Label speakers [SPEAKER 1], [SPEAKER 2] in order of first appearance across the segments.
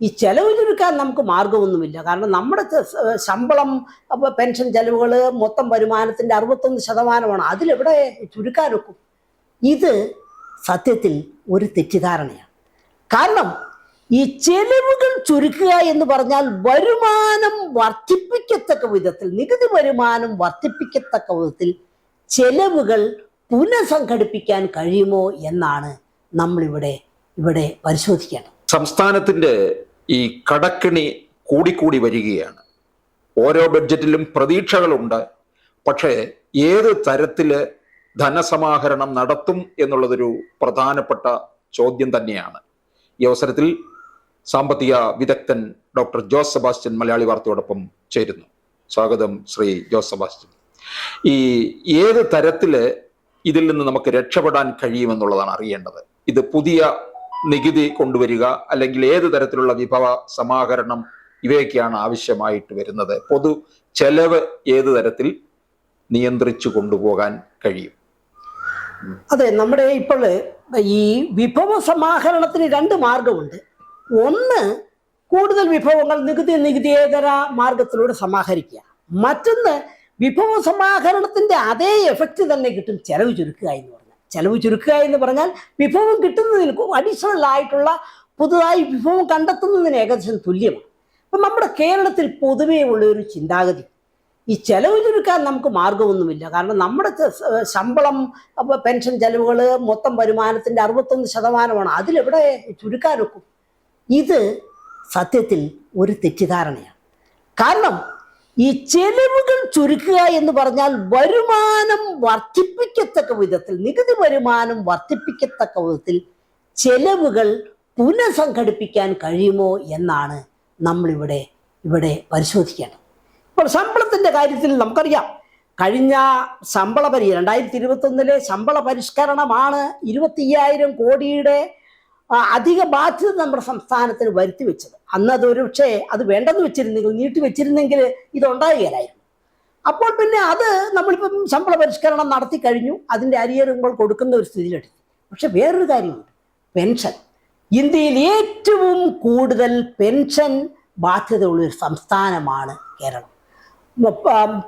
[SPEAKER 1] ഈ ചെലവ് ചുരുക്കാൻ നമുക്ക് മാർഗമൊന്നുമില്ല. കാരണം നമ്മുടെ ശമ്പളം പെൻഷൻ ചെലവുകൾ മൊത്തം വരുമാനത്തിന്റെ അറുപത്തൊന്ന് ശതമാനമാണ്. അതിലെവിടെ ചുരുക്കാനൊക്കും. ഇത് സത്യത്തിൽ ഒരു തെറ്റിദ്ധാരണയാണ്. കാരണം ഈ ചെലവുകൾ ചുരുക്കുക എന്ന് പറഞ്ഞാൽ വരുമാനം വർദ്ധിപ്പിക്കത്തക്ക വിധത്തിൽ നികുതി വരുമാനം വർദ്ധിപ്പിക്കത്തക്ക വിധത്തിൽ ചെലവുകൾ പുനഃസംഘടിപ്പിക്കാൻ കഴിയുമോ എന്നാണ് നമ്മളിവിടെ ഇവിടെ പരിശോധിക്കേണ്ടത്.
[SPEAKER 2] സംസ്ഥാനത്തിന്റെ ഈ കടക്കിണി കൂടിക്കൂടി വരികയാണ്. ഓരോ ബഡ്ജറ്റിലും പ്രതീക്ഷകളുണ്ട്. പക്ഷേ ഏത് തരത്തിൽ ധനസമാഹരണം നടത്തും എന്നുള്ളതൊരു പ്രധാനപ്പെട്ട ചോദ്യം തന്നെയാണ്. ഈ അവസരത്തിൽ സാമ്പത്തിക വിദഗ്ധൻ ഡോക്ടർ ജോസ് സെബാസ്റ്റ്യൻ മലയാളി വാർത്തയോടൊപ്പം ചേരുന്നു. സ്വാഗതം ശ്രീ ജോസ് സെബാസ്റ്റ്യൻ. ഈ ഏത് തരത്തിൽ ഇതിൽ നിന്ന് നമുക്ക് രക്ഷപ്പെടാൻ കഴിയുമെന്നുള്ളതാണ് അറിയേണ്ടത്. ഇത് പുതിയ നികുതി കൊണ്ടുവരിക അല്ലെങ്കിൽ ഏത് തരത്തിലുള്ള വിഭവ സമാഹരണം ഇവയൊക്കെയാണ് ആവശ്യമായിട്ട് വരുന്നത്. പൊതു ചെലവ് ഏത് തരത്തിൽ നിയന്ത്രിച്ചു കൊണ്ടുപോകാൻ കഴിയും?
[SPEAKER 1] അതെ നമ്മുടെ ഇപ്പോൾ ഈ വിഭവ സമാഹരണത്തിന് രണ്ട് മാർഗമുണ്ട്. ഒന്ന് കൂടുതൽ വിഭവങ്ങൾ നികുതി നികുതിയേതര മാർഗത്തിലൂടെ സമാഹരിക്കുക. മറ്റൊന്ന് വിഭവ സമാഹരണത്തിന്റെ അതേ എഫക്റ്റ് തന്നെ കിട്ടും ചെലവ് ചുരുക്കുക എന്ന് പറഞ്ഞാൽ ചെലവ് ചുരുക്കുക എന്ന് പറഞ്ഞാൽ വിഭവം കിട്ടുന്നതിന് അഡീഷണൽ ആയിട്ടുള്ള പുതുതായി വിഭവം കണ്ടെത്തുന്നതിന് ഏകദേശം തുല്യമാണ്. അപ്പം നമ്മുടെ കേരളത്തിൽ പൊതുവേ ഉള്ള ഒരു ചിന്താഗതി ഈ ചെലവ് ചുരുക്കാൻ നമുക്ക് മാർഗമൊന്നുമില്ല കാരണം നമ്മുടെ ശമ്പളം പെൻഷൻ ചെലവുകൾ മൊത്തം വരുമാനത്തിന്റെ അറുപത്തൊന്ന് ശതമാനമാണ്. അതിലെവിടെ ചുരുക്കാനൊക്കും? ഇത് സത്യത്തിൽ ഒരു തെറ്റിദ്ധാരണയാണ്. കാരണം ഈ ചെലവുകൾ ചുരുക്കുക എന്ന് പറഞ്ഞാൽ വരുമാനം വർദ്ധിപ്പിക്കത്തക്ക വിധത്തിൽ നികുതി വരുമാനം വർദ്ധിപ്പിക്കത്തക്ക വിധത്തിൽ ചെലവുകൾ പുനഃസംഘടിപ്പിക്കാൻ കഴിയുമോ എന്നാണ് നമ്മളിവിടെ ഇവിടെ പരിശോധിക്കേണ്ടത്. ഇപ്പോൾ ശമ്പളത്തിന്റെ കാര്യത്തിൽ നമുക്കറിയാം. കഴിഞ്ഞ ശമ്പള പരി രണ്ടായിരത്തി ഇരുപത്തൊന്നിലെ ശമ്പള പരിഷ്കരണമാണ് ഇരുപത്തി കോടിയുടെ അധിക ബാധ്യത നമ്മുടെ സംസ്ഥാനത്തിന് വരുത്തി വെച്ചത്. അന്ന് അത് ഒരു പക്ഷേ അത് വേണ്ടെന്ന് വെച്ചിരുന്നെങ്കിൽ നീട്ടി വെച്ചിരുന്നെങ്കിൽ ഇതുണ്ടാകുകയില്ലായിരുന്നു. അപ്പോൾ പിന്നെ അത് നമ്മളിപ്പം ശമ്പള പരിഷ്കരണം നടത്തി കഴിഞ്ഞു. അതിന്റെ അരിയറുമ്പോൾ കൊടുക്കുന്ന ഒരു സ്ഥിതിയിലെത്തി. പക്ഷെ വേറൊരു കാര്യമുണ്ട്. പെൻഷൻ. ഇന്ത്യയിൽ ഏറ്റവും കൂടുതൽ പെൻഷൻ ബാധ്യതയുള്ള ഒരു സംസ്ഥാനമാണ് കേരളം.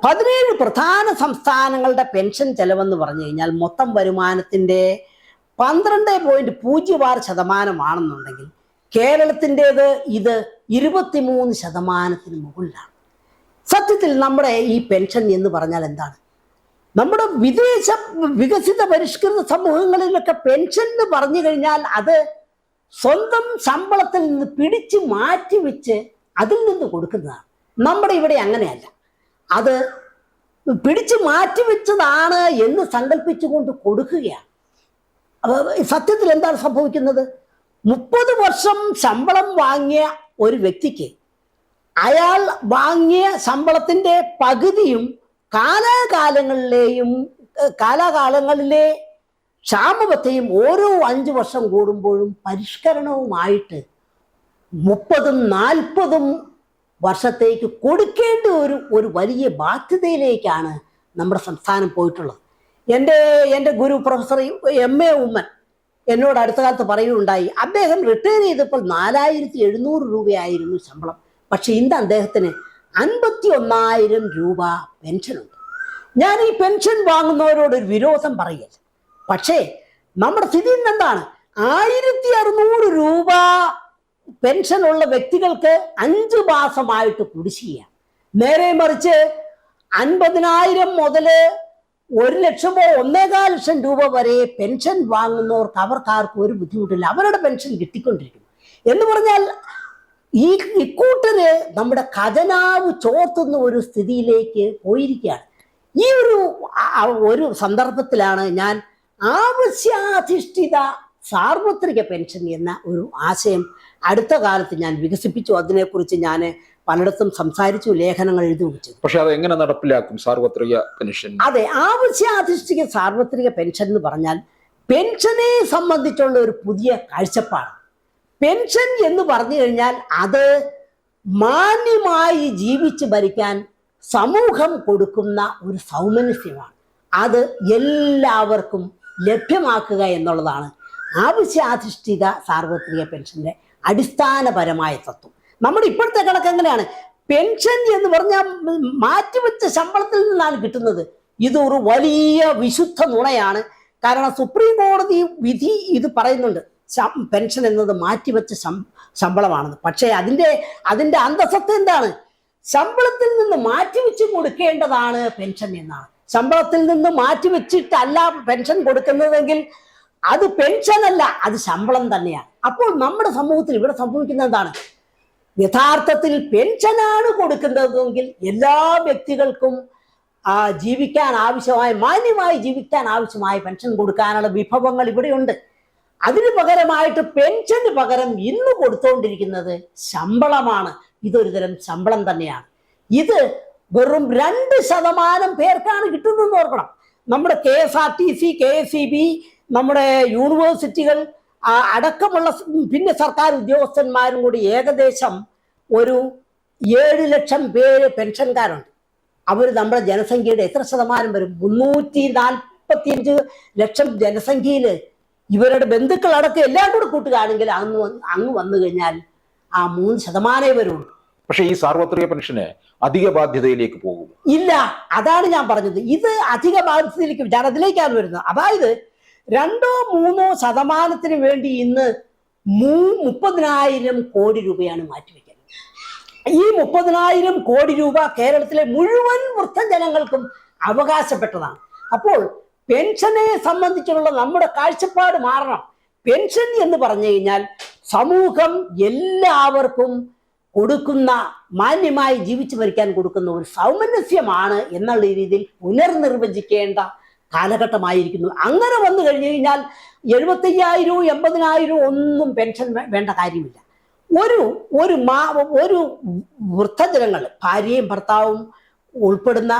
[SPEAKER 1] പതിനേഴ് പ്രധാന സംസ്ഥാനങ്ങളുടെ പെൻഷൻ ചെലവെന്ന് പറഞ്ഞു കഴിഞ്ഞാൽ മൊത്തം വരുമാനത്തിന്റെ പന്ത്രണ്ട് പോയിന്റ് പൂജ്യം ആറ് ശതമാനമാണെന്നുണ്ടെങ്കിൽ കേരളത്തിന്റെത് ഇത് ഇരുപത്തിമൂന്ന് ശതമാനത്തിന് മുകളിലാണ്. സത്യത്തിൽ നമ്മുടെ ഈ പെൻഷൻ എന്ന് പറഞ്ഞാൽ എന്താണ്? നമ്മുടെ വിദേശ വികസിത പരിഷ്കൃത സമൂഹങ്ങളിലൊക്കെ പെൻഷൻ എന്ന് പറഞ്ഞു കഴിഞ്ഞാൽ അത് സ്വന്തം ശമ്പളത്തിൽ നിന്ന് പിടിച്ച് മാറ്റി വെച്ച് അതിൽ നിന്ന് കൊടുക്കുന്നതാണ്. നമ്മുടെ ഇവിടെ അങ്ങനെയല്ല. അത് പിടിച്ച് മാറ്റി വെച്ചതാണ് എന്ന് സങ്കല്പിച്ചുകൊണ്ട് കൊടുക്കുകയാണ്. സത്യത്തിൽ എന്താണ് സംഭവിക്കുന്നത്? മുപ്പത് വർഷം ശമ്പളം വാങ്ങിയ ഒരു വ്യക്തിക്ക് അയാൾ വാങ്ങിയ ശമ്പളത്തിന്റെ പകുതിയും കാലാകാലങ്ങളിലെയും കാലാകാലങ്ങളിലെ ക്ഷാമത്തെയും ഓരോ അഞ്ച് വർഷം കൂടുമ്പോഴും പരിഷ്കരണവുമായിട്ട് മുപ്പതും നാൽപ്പതും വർഷത്തേക്ക് കൊടുക്കേണ്ട ഒരു ഒരു വലിയ ബാധ്യതയിലേക്കാണ് നമ്മുടെ സംസ്ഥാനം പോയിട്ടുള്ളത്. എന്റെ എന്റെ ഗുരു പ്രൊഫസർ എം എ ഉമ്മൻ എന്നോട് അടുത്ത കാലത്ത് പറയുകയുണ്ടായി അദ്ദേഹം റിട്ടയർ ചെയ്തപ്പോൾ നാലായിരത്തി എഴുന്നൂറ് രൂപയായിരുന്നു ശമ്പളം. പക്ഷെ ഇന്ന് അദ്ദേഹത്തിന് അൻപത്തി ഒന്നായിരം രൂപ പെൻഷനുണ്ട് ഞാൻ ഈ പെൻഷൻ വാങ്ങുന്നവരോട് ഒരു വിരോധം പറയല്ല പക്ഷേ നമ്മുടെ സ്ഥിതി എന്താണ്? ആയിരത്തി അറുന്നൂറ് രൂപ പെൻഷനുള്ള വ്യക്തികൾക്ക് അഞ്ച് മാസമായിട്ട് കുടിശ്ശിക നേരെ മറിച്ച് അൻപതിനായിരം മുതൽ ഒരു ലക്ഷമോ ഒന്നേകാൽ ലക്ഷം രൂപ വരെ പെൻഷൻ വാങ്ങുന്നവർക്ക് അവർക്കാർക്കും ഒരു ബുദ്ധിമുട്ടില്ല. അവരുടെ പെൻഷൻ കിട്ടിക്കൊണ്ടിരിക്കും. എന്ന് പറഞ്ഞാൽ ഈ ഇക്കൂട്ടര് നമ്മുടെ ഖജനാവ് ചോർത്തുന്ന ഒരു സ്ഥിതിയിലേക്ക് പോയിരിക്കുകയാണ്. ഈ ഒരു ഒരു സന്ദർഭത്തിലാണ് ഞാൻ ആവശ്യാധിഷ്ഠിത സാർവത്രിക പെൻഷൻ എന്ന ഒരു ആശയം അടുത്ത കാലത്ത് ഞാൻ വികസിപ്പിച്ചു. അതിനെക്കുറിച്ച് ഞാൻ പലയിടത്തും സംസാരിച്ചു ലേഖനങ്ങൾ എഴുതി വെച്ചു.
[SPEAKER 2] പക്ഷെ അത് എങ്ങനെ നടപ്പിലാക്കും സാർവത്രിക പെൻഷൻ?
[SPEAKER 1] അതെ ആവശ്യാധിഷ്ഠിക സാർവത്രിക പെൻഷൻ എന്ന് പറഞ്ഞാൽ പെൻഷനെ സംബന്ധിച്ചുള്ള ഒരു പുതിയ കാഴ്ചപ്പാട് പെൻഷൻ എന്ന് പറഞ്ഞു കഴിഞ്ഞാൽ അത് മാന്യമായി ജീവിച്ച് ഭരിക്കാൻ സമൂഹം കൊടുക്കുന്ന ഒരു സൗമനസ്യമാണ്. അത് എല്ലാവർക്കും ലഭ്യമാക്കുക എന്നുള്ളതാണ് ആവശ്യാധിഷ്ഠിത സാർവത്രിക പെൻഷന്റെ അടിസ്ഥാനപരമായ തത്വം. നമ്മുടെ ഇപ്പോഴത്തെ കണക്ക് എങ്ങനെയാണ്? പെൻഷൻ എന്ന് പറഞ്ഞാൽ മാറ്റിവെച്ച ശമ്പളത്തിൽ നിന്നാണ് കിട്ടുന്നത്. ഇതൊരു വലിയ വിശുദ്ധ നുണയാണ്. കാരണം സുപ്രീം കോടതി വിധി ഇത് പറയുന്നുണ്ട്. പെൻഷൻ എന്നത് മാറ്റിവെച്ച ശമ്പളമാണെന്ന്. പക്ഷേ അതിന്റെ അതിന്റെ അന്തസത്ത എന്താണ്? ശമ്പളത്തിൽ നിന്ന് മാറ്റിവെച്ച് കൊടുക്കേണ്ടതാണ് പെൻഷൻ എന്നാണ്. ശമ്പളത്തിൽ നിന്ന് മാറ്റിവെച്ചിട്ടല്ല പെൻഷൻ കൊടുക്കുന്നതെങ്കിൽ അത് പെൻഷൻ അല്ല അത് ശമ്പളം തന്നെയാണ്. അപ്പോൾ നമ്മുടെ സമൂഹത്തിൽ ഇവിടെ സംഭവിക്കുന്നത് എന്താണ്? യഥാർത്ഥത്തിൽ പെൻഷനാണ് കൊടുക്കുന്നതെങ്കിൽ എല്ലാ വ്യക്തികൾക്കും ആ, ജീവിക്കാൻ ആവശ്യമായ മാന്യമായി ജീവിക്കാൻ ആവശ്യമായ പെൻഷൻ കൊടുക്കാനുള്ള വിഭവങ്ങൾ ഇവിടെയുണ്ട്. അതിന് പകരമായിട്ട് പെൻഷന് പകരം ഇന്ന് കൊടുത്തുകൊണ്ടിരിക്കുന്നത് ശമ്പളമാണ്. ഇതൊരു തരം ശമ്പളം തന്നെയാണ്. ഇത് വെറും രണ്ട് ശതമാനം പേർക്കാണ് കിട്ടുന്നതെന്ന് ഓർക്കണം. നമ്മുടെ K S R T C K S E B നമ്മുടെ യൂണിവേഴ്സിറ്റികൾ അടക്കമുള്ള പിന്നെ സർക്കാർ ഉദ്യോഗസ്ഥന്മാരും കൂടി ഏകദേശം ഒരു ഏഴ് ലക്ഷം പേര് പെൻഷൻകാരുണ്ട്. അവർ നമ്മുടെ ജനസംഖ്യയുടെ എത്ര ശതമാനം വരും? മുന്നൂറ്റി നാൽപ്പത്തിയഞ്ച് ലക്ഷം ജനസംഖ്യയിൽ ഇവരുടെ ബന്ധുക്കളടക്കം എല്ലാം കൂടെ കൂട്ടുകയാണെങ്കിൽ അങ്ങ് അങ്ങ് വന്നു കഴിഞ്ഞാൽ ആ മൂന്ന് ശതമാനമേ വരുള്ളൂ.
[SPEAKER 2] പക്ഷേ ഈ സാർവത്രിക പെൻഷന് അധിക ബാധ്യതയിലേക്ക് പോകും.
[SPEAKER 1] ഇല്ല അതാണ് ഞാൻ പറഞ്ഞത്. ഇത് അധിക ബാധ്യതയിലേക്ക് ഞാൻ അതിലേക്കാണ് വരുന്നത്. അതായത് രണ്ടോ മൂന്നോ ശതമാനത്തിന് വേണ്ടി ഇന്ന് മൂ മുപ്പതിനായിരം കോടി രൂപയാണ് മാറ്റിവെക്കുന്നത്. ഈ മുപ്പതിനായിരം കോടി രൂപ കേരളത്തിലെ മുഴുവൻ വൃദ്ധജനങ്ങൾക്കും അവകാശപ്പെട്ടതാണ്. അപ്പോൾ പെൻഷനെ സംബന്ധിച്ചുള്ള നമ്മുടെ കാഴ്ചപ്പാട് മാറണം. പെൻഷൻ എന്ന് പറഞ്ഞു കഴിഞ്ഞാൽ സമൂഹം എല്ലാവർക്കും കൊടുക്കുന്ന മാന്യമായി ജീവിച്ചു മരിക്കാൻ കൊടുക്കുന്ന ഒരു സൗമനസ്യമാണ് എന്നുള്ള രീതിയിൽ പുനർനിർവചിക്കേണ്ട കാലഘട്ടമായിരിക്കുന്നു. അങ്ങനെ വന്നു കഴിഞ്ഞു കഴിഞ്ഞാൽ എഴുപത്തയ്യായിരവും എൺപതിനായിരവും ഒന്നും പെൻഷൻ വേണ്ട കാര്യമില്ല. ഒരു ഒരു മാ ഒരു വൃദ്ധജനങ്ങൾ ഭാര്യയും ഭർത്താവും ഉൾപ്പെടുന്ന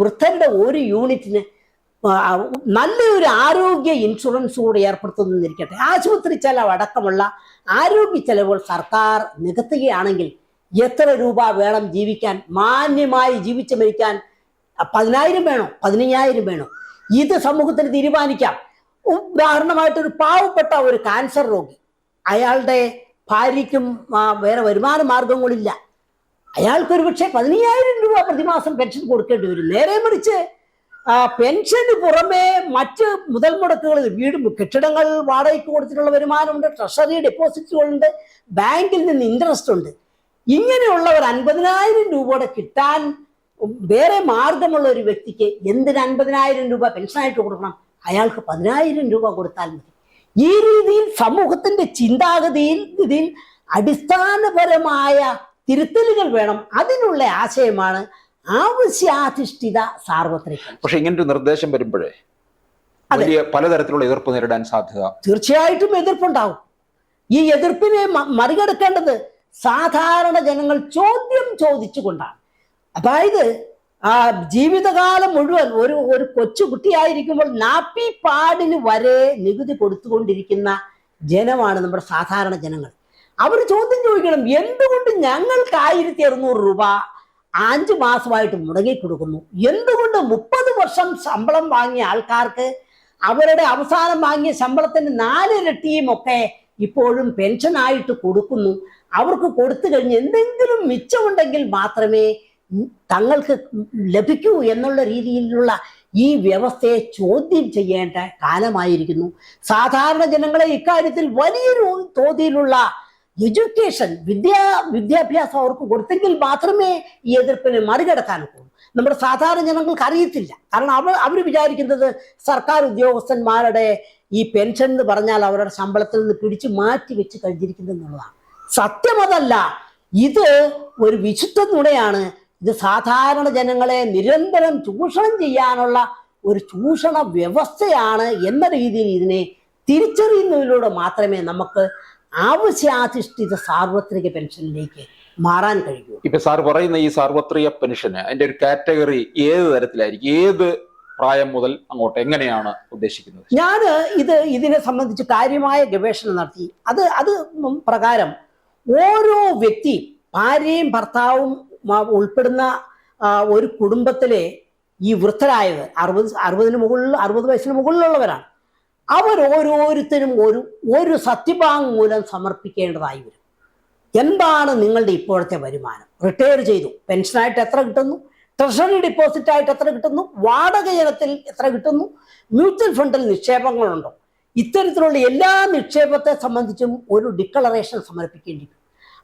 [SPEAKER 1] വൃദ്ധരുടെ ഒരു യൂണിറ്റിന് നല്ലൊരു ആരോഗ്യ ഇൻഷുറൻസ് കൂടി ഏർപ്പെടുത്തുന്നിരിക്കട്ടെ ആശുപത്രി ചെലവ് അടക്കമുള്ള ആരോഗ്യ ചെലവുകൾ സർക്കാർ നികത്തുകയാണെങ്കിൽ എത്ര രൂപ വേണം ജീവിക്കാൻ? മാന്യമായി ജീവിച്ചു മരിക്കാൻ പതിനായിരം വേണോ? പതിനയ്യായിരം വേണോ? ഇത് സമൂഹത്തിന് തീരുമാനിക്കാം. ഉദാഹരണമായിട്ട് ഒരു പാവപ്പെട്ട ഒരു കാൻസർ രോഗി അയാളുടെ ഭാര്യയ്ക്കും വേറെ വരുമാന മാർഗങ്ങളില്ല അയാൾക്ക് ഒരു പക്ഷേ പതിനയ്യായിരം രൂപ പ്രതിമാസം പെൻഷൻ കൊടുക്കേണ്ടി വരും. നേരെ മറിച്ച് പെൻഷന് പുറമെ മറ്റ് മുതൽ മുടക്കുകൾ വീട് കെട്ടിടങ്ങൾ വാടകയ്ക്ക് കൊടുത്തിട്ടുള്ള വരുമാനമുണ്ട് ട്രഷറി ഡെപ്പോസിറ്റുകളുണ്ട് ബാങ്കിൽ നിന്ന് ഇൻട്രസ്റ്റ് ഉണ്ട്. ഇങ്ങനെയുള്ള ഒരു അൻപതിനായിരം രൂപയുടെ കിട്ടാൻ വേറെ മാർഗമുള്ള ഒരു വ്യക്തിക്ക് എന്തിന് അൻപതിനായിരം രൂപ പെൻഷനായിട്ട് കൊടുക്കണം? അയാൾക്ക് പതിനായിരം രൂപ കൊടുത്താൽ മതി. ഈ രീതിയിൽ സമൂഹത്തിന്റെ ചിന്താഗതിയിൽ ഇതിൽ അടിസ്ഥാനപരമായ തിരുത്തലുകൾ വേണം. അതിനുള്ള ആശയമാണ് ആവശ്യാധിഷ്ഠിത സാർവത്രിക
[SPEAKER 2] പക്ഷെ ഇങ്ങനെ ഒരു നിർദ്ദേശം വരുമ്പോഴേ. വലിയ പലതരത്തിലുള്ള എതിർപ്പ് നേരിടാൻ സാധ്യത.
[SPEAKER 1] തീർച്ചയായിട്ടും എതിർപ്പുണ്ടാവും. ഈ എതിർപ്പിനെ മറികടക്കേണ്ടത് സാധാരണ ജനങ്ങൾ ചോദ്യം ചോദിച്ചുകൊണ്ടാണ്. അതായത് ആ ജീവിതകാലം മുഴുവൻ ഒരു ഒരു കൊച്ചു കുട്ടിയായിരിക്കുമ്പോൾ നാപ്പി പാടിന് വരെ നികുതി കൊടുത്തുകൊണ്ടിരിക്കുന്ന ജനമാണ് നമ്മുടെ സാധാരണ ജനങ്ങൾ. അവർ ചോദ്യം ചോദിക്കണം എന്തുകൊണ്ട് ഞങ്ങൾക്ക് ആയിരത്തി അറുന്നൂറ് രൂപ അഞ്ച് മാസമായിട്ട് മുടങ്ങി കൊടുക്കുന്നു? എന്തുകൊണ്ട് മുപ്പത് വർഷം ശമ്പളം വാങ്ങിയ ആൾക്കാർക്ക് അവരുടെ അവസാനം വാങ്ങിയ ശമ്പളത്തിന് നാലിരട്ടിയും ഒക്കെ ഇപ്പോഴും പെൻഷനായിട്ട് കൊടുക്കുന്നു? അവർക്ക് കൊടുത്തു കഴിഞ്ഞ് എന്തെങ്കിലും മിച്ചമുണ്ടെങ്കിൽ മാത്രമേ തങ്ങൾക്ക് ലഭിക്കൂ എന്നുള്ള രീതിയിലുള്ള ഈ വ്യവസ്ഥയെ ചോദ്യം ചെയ്യേണ്ട കാലമായിരിക്കുന്നു. സാധാരണ ജനങ്ങളെ ഇക്കാര്യത്തിൽ വലിയൊരു തോതിലുള്ള എഡ്യൂക്കേഷൻ വിദ്യാ വിദ്യാഭ്യാസം അവർക്ക് കൊടുത്തെങ്കിൽ മാത്രമേ ഈ എതിർപ്പിനെ മറികടക്കാൻ ഒക്കൂ നമ്മുടെ സാധാരണ ജനങ്ങൾക്ക് അറിയത്തില്ല. കാരണം അവർ അവർ വിചാരിക്കുന്നത് സർക്കാർ ഉദ്യോഗസ്ഥന്മാരുടെ ഈ പെൻഷൻ എന്ന് പറഞ്ഞാൽ അവരുടെ ശമ്പളത്തിൽ നിന്ന് പിടിച്ചു മാറ്റി വെച്ച് കഴിഞ്ഞിരിക്കുന്നു എന്നുള്ളതാണ് സത്യമതല്ല ഇത് ഒരു വിശുദ്ധ നുണയാണ്. ഇത് സാധാരണ ജനങ്ങളെ നിരന്തരം ചൂഷണം ചെയ്യാനുള്ള ഒരു ചൂഷണ വ്യവസ്ഥയാണ് എന്ന രീതിയിൽ ഇതിനെ തിരിച്ചറിയുന്നതിലൂടെ മാത്രമേ നമുക്ക് ആവശ്യാധിഷ്ഠിത സാർവത്രിക പെൻഷനിലേക്ക് മാറാൻ കഴിയൂ.
[SPEAKER 2] ഇപ്പൊ സാർ പറയുന്ന ഈ സാർവത്രിക പെൻഷന് അതിന്റെ ഒരു കാറ്റഗറി ഏത് തരത്തിലായിരിക്കും? ഏത് പ്രായം മുതൽ അങ്ങോട്ട് എങ്ങനെയാണ് ഉദ്ദേശിക്കുന്നത്?
[SPEAKER 1] ഞാൻ ഇത് ഇതിനെ സംബന്ധിച്ച് കാര്യമായ ഗവേഷണം നടത്തി. അത് അത് പ്രകാരം ഓരോ വ്യക്തി ഭാര്യയും ഭർത്താവും ഉൾപ്പെടുന്ന ഒരു കുടുംബത്തിലെ ഈ വൃദ്ധരായത് അറുപത് അറുപതിന് മുകളിൽ അറുപത് വയസ്സിന് മുകളിലുള്ളവരാണ്. അവർ ഓരോരുത്തരും ഒരു ഒരു സത്യവാങ്മൂലം സമർപ്പിക്കേണ്ടതായി വരും. എന്താണ് നിങ്ങളുടെ ഇപ്പോഴത്തെ വരുമാനം? റിട്ടയർ ചെയ്തു. പെൻഷനായിട്ട് എത്ര കിട്ടുന്നു? ട്രഷറി ഡിപ്പോസിറ്റ് ആയിട്ട് എത്ര കിട്ടുന്നു? വാടക ഇനത്തിൽ എത്ര കിട്ടുന്നു? മ്യൂച്വൽ ഫണ്ടിൽ നിക്ഷേപങ്ങളുണ്ടോ? ഇത്തരത്തിലുള്ള എല്ലാ നിക്ഷേപത്തെ സംബന്ധിച്ചും ഒരു ഡിക്ലറേഷൻ സമർപ്പിക്കേണ്ടി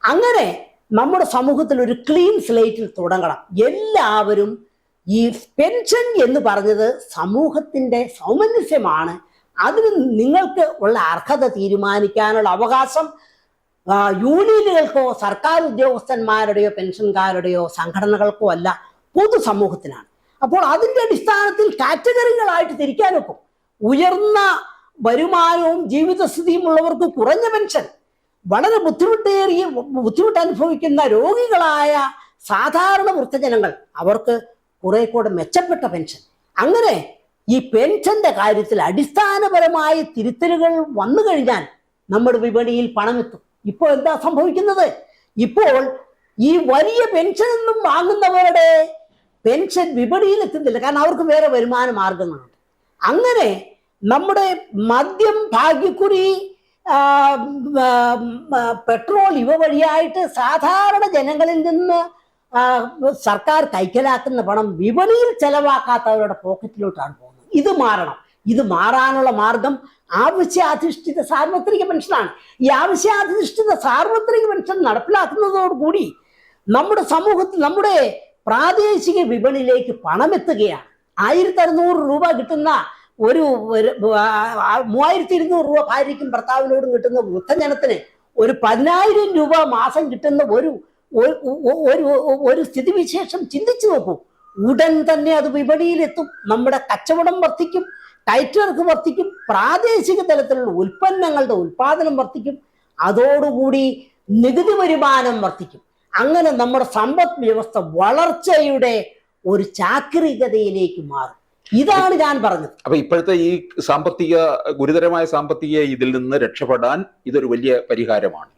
[SPEAKER 1] അങ്ങനെ നമ്മുടെ സമൂഹത്തിൽ ഒരു ക്ലീൻ സ്ലേറ്റിൽ തുടങ്ങണം. എല്ലാവരും ഈ പെൻഷൻ എന്ന് പറഞ്ഞത് സമൂഹത്തിന്റെ സൗമനസ്യമാണ്. അതിന് നിങ്ങൾക്ക് ഉള്ള അർഹത തീരുമാനിക്കാനുള്ള അവകാശം യൂണിയനുകൾക്കോ സർക്കാർ ഉദ്യോഗസ്ഥന്മാരുടെയോ പെൻഷൻകാരുടെയോ സംഘടനകൾക്കോ അല്ല പൊതുസമൂഹത്തിനാണ് അപ്പോൾ അതിന്റെ അടിസ്ഥാനത്തിൽ കാറ്റഗറികളായിട്ട് തിരിക്കാൻ ഒക്കും. ഉയർന്ന വരുമാനവും ജീവിതസ്ഥിതിയും ഉള്ളവർക്ക് കുറഞ്ഞ പെൻഷൻ വളരെ ബുദ്ധിമുട്ടേറിയ ബുദ്ധിമുട്ട് അനുഭവിക്കുന്ന രോഗികളായ സാധാരണ വൃദ്ധജനങ്ങൾ അവർക്ക് കുറെ കൂടെ മെച്ചപ്പെട്ട പെൻഷൻ. അങ്ങനെ ഈ പെൻഷന്റെ കാര്യത്തിൽ അടിസ്ഥാനപരമായ തിരുത്തലുകൾ വന്നു കഴിഞ്ഞാൽ നമ്മുടെ വിപണിയിൽ പണമെത്തും. ഇപ്പോൾ എന്താ സംഭവിക്കുന്നത്? ഇപ്പോൾ ഈ വലിയ പെൻഷനൊന്നും വാങ്ങുന്നവരുടെ പെൻഷൻ വിപണിയിൽ എത്തുന്നില്ല. കാരണം അവർക്ക് വേറെ വരുമാന മാർഗങ്ങളുണ്ട്. അങ്ങനെ നമ്മുടെ മദ്യം ഭാഗ്യക്കുറി പെട്രോൾ ഇവ വഴിയായിട്ട് സാധാരണ ജനങ്ങളിൽ നിന്ന് സർക്കാർ കൈക്കലാക്കുന്ന പണം വിപണിയിൽ ചെലവാക്കാത്തവരുടെ പോക്കറ്റിലോട്ടാണ് പോകുന്നത്. ഇത് മാറണം. ഇത് മാറാനുള്ള മാർഗം ആവശ്യാധിഷ്ഠിത സാർവത്രിക പെൻഷനാണ്. ഈ ആവശ്യാധിഷ്ഠിത സാർവത്രിക പെൻഷൻ നടപ്പിലാക്കുന്നതോടുകൂടി നമ്മുടെ സമൂഹത്തിൽ നമ്മുടെ പ്രാദേശിക വിപണിയിലേക്ക് പണമെത്തുകയാണ്. ആയിരത്തി അറുന്നൂറ് രൂപ കിട്ടുന്ന ഒരു മൂവായിരത്തി ഇരുന്നൂറ് രൂപ ഭാര്യയ്ക്കും ഭർത്താവിനോടും കിട്ടുന്ന വൃദ്ധജനത്തിന് ഒരു പതിനായിരം രൂപ മാസം കിട്ടുന്ന ഒരു- ഒരു ഒരു സ്ഥിതിവിശേഷം ചിന്തിച്ചു നോക്കൂ. ഉടൻ തന്നെ അത് വിപണിയിലെത്തും. നമ്മുടെ കച്ചവടം വർദ്ധിക്കും. ടൈറ്റർക്ക് വർദ്ധിക്കും. പ്രാദേശിക തലത്തിലുള്ള ഉൽപ്പന്നങ്ങളുടെ ഉൽപാദനം വർദ്ധിക്കും. അതോടുകൂടി നികുതി വരുമാനം വർദ്ധിക്കും. അങ്ങനെ നമ്മുടെ സമ്പദ് വ്യവസ്ഥ വളർച്ചയുടെ ഒരു ചാക്രികതയിലേക്ക് മാറും. ഇതാണ് ഞാൻ പറഞ്ഞത്.
[SPEAKER 2] അപ്പൊ ഇപ്പോഴത്തെ ഈ സാമ്പത്തിക ഗുരുതരമായ സാമ്പത്തിക ഇതിൽ നിന്ന് രക്ഷപ്പെടാൻ ഇതൊരു വലിയ പരിഹാരമാണ്.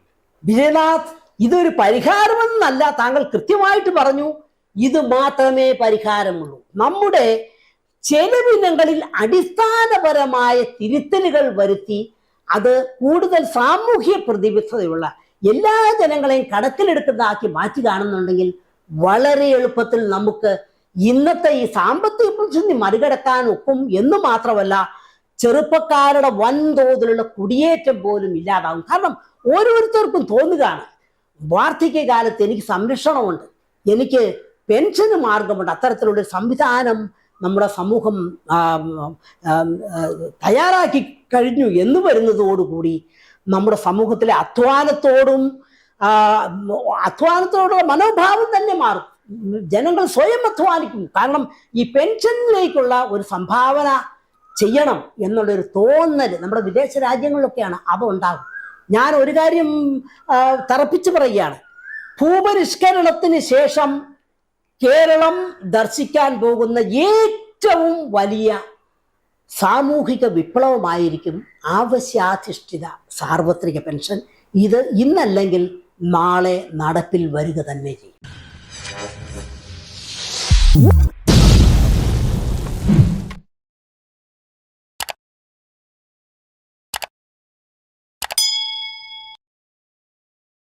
[SPEAKER 1] വിജയനാഥ് ഇതൊരു പരിഹാരമെന്നല്ല താങ്കൾ കൃത്യമായിട്ട് പറഞ്ഞു ഇത് മാത്രമേ പരിഹാരമുള്ളൂ. നമ്മുടെ ചെലവിനങ്ങളിൽ അടിസ്ഥാനപരമായ തിരുത്തലുകൾ വരുത്തി അത് കൂടുതൽ സാമൂഹ്യ പ്രതിബദ്ധതയുള്ള എല്ലാ ജനങ്ങളെയും കണക്കിലെടുക്കുന്നതാക്കി മാറ്റി കാണുന്നുണ്ടെങ്കിൽ വളരെ എളുപ്പത്തിൽ നമുക്ക് ഇന്നത്തെ ഈ സാമ്പത്തിക പ്രതിസന്ധി മറികടക്കാൻ ഒക്കും എന്ന് മാത്രമല്ല ചെറുപ്പക്കാരുടെ വൻതോതിലുള്ള കുടിയേറ്റം പോലും ഇല്ലാതാവും കാരണം ഓരോരുത്തർക്കും തോന്നുകയാണ് വാർദ്ധക്യ കാലത്ത് എനിക്ക് സംരക്ഷണമുണ്ട് എനിക്ക് പെൻഷന് മാർഗമുണ്ട് അത്തരത്തിലുള്ള സംവിധാനം നമ്മുടെ സമൂഹം തയ്യാറാക്കി കഴിഞ്ഞു എന്ന് വരുന്നതോടുകൂടി നമ്മുടെ സമൂഹത്തിലെ അധ്വാനത്തോടും അധ്വാനത്തോടുള്ള മനോഭാവം തന്നെ മാറും. ജനങ്ങൾ സ്വയം അധ്വാനിക്കും. കാരണം ഈ പെൻഷനിലേക്കുള്ള ഒരു സംഭാവന ചെയ്യണം എന്നുള്ളൊരു തോന്നൽ നമ്മുടെ വിദേശ രാജ്യങ്ങളിലൊക്കെയാണ് അവ ഉണ്ടാകും ഞാൻ ഒരു കാര്യം തറപ്പിച്ച് പറയുകയാണ്. ഭൂപരിഷ്കരണത്തിന് ശേഷം കേരളം ദർശിക്കാൻ പോകുന്ന ഏറ്റവും വലിയ സാമൂഹിക വിപ്ലവമായിരിക്കും ആവശ്യാധിഷ്ഠിത സാർവത്രിക പെൻഷൻ. ഇത് ഇന്നല്ലെങ്കിൽ നാളെ നടപ്പിൽ വരിക തന്നെ ചെയ്യും. Ooh.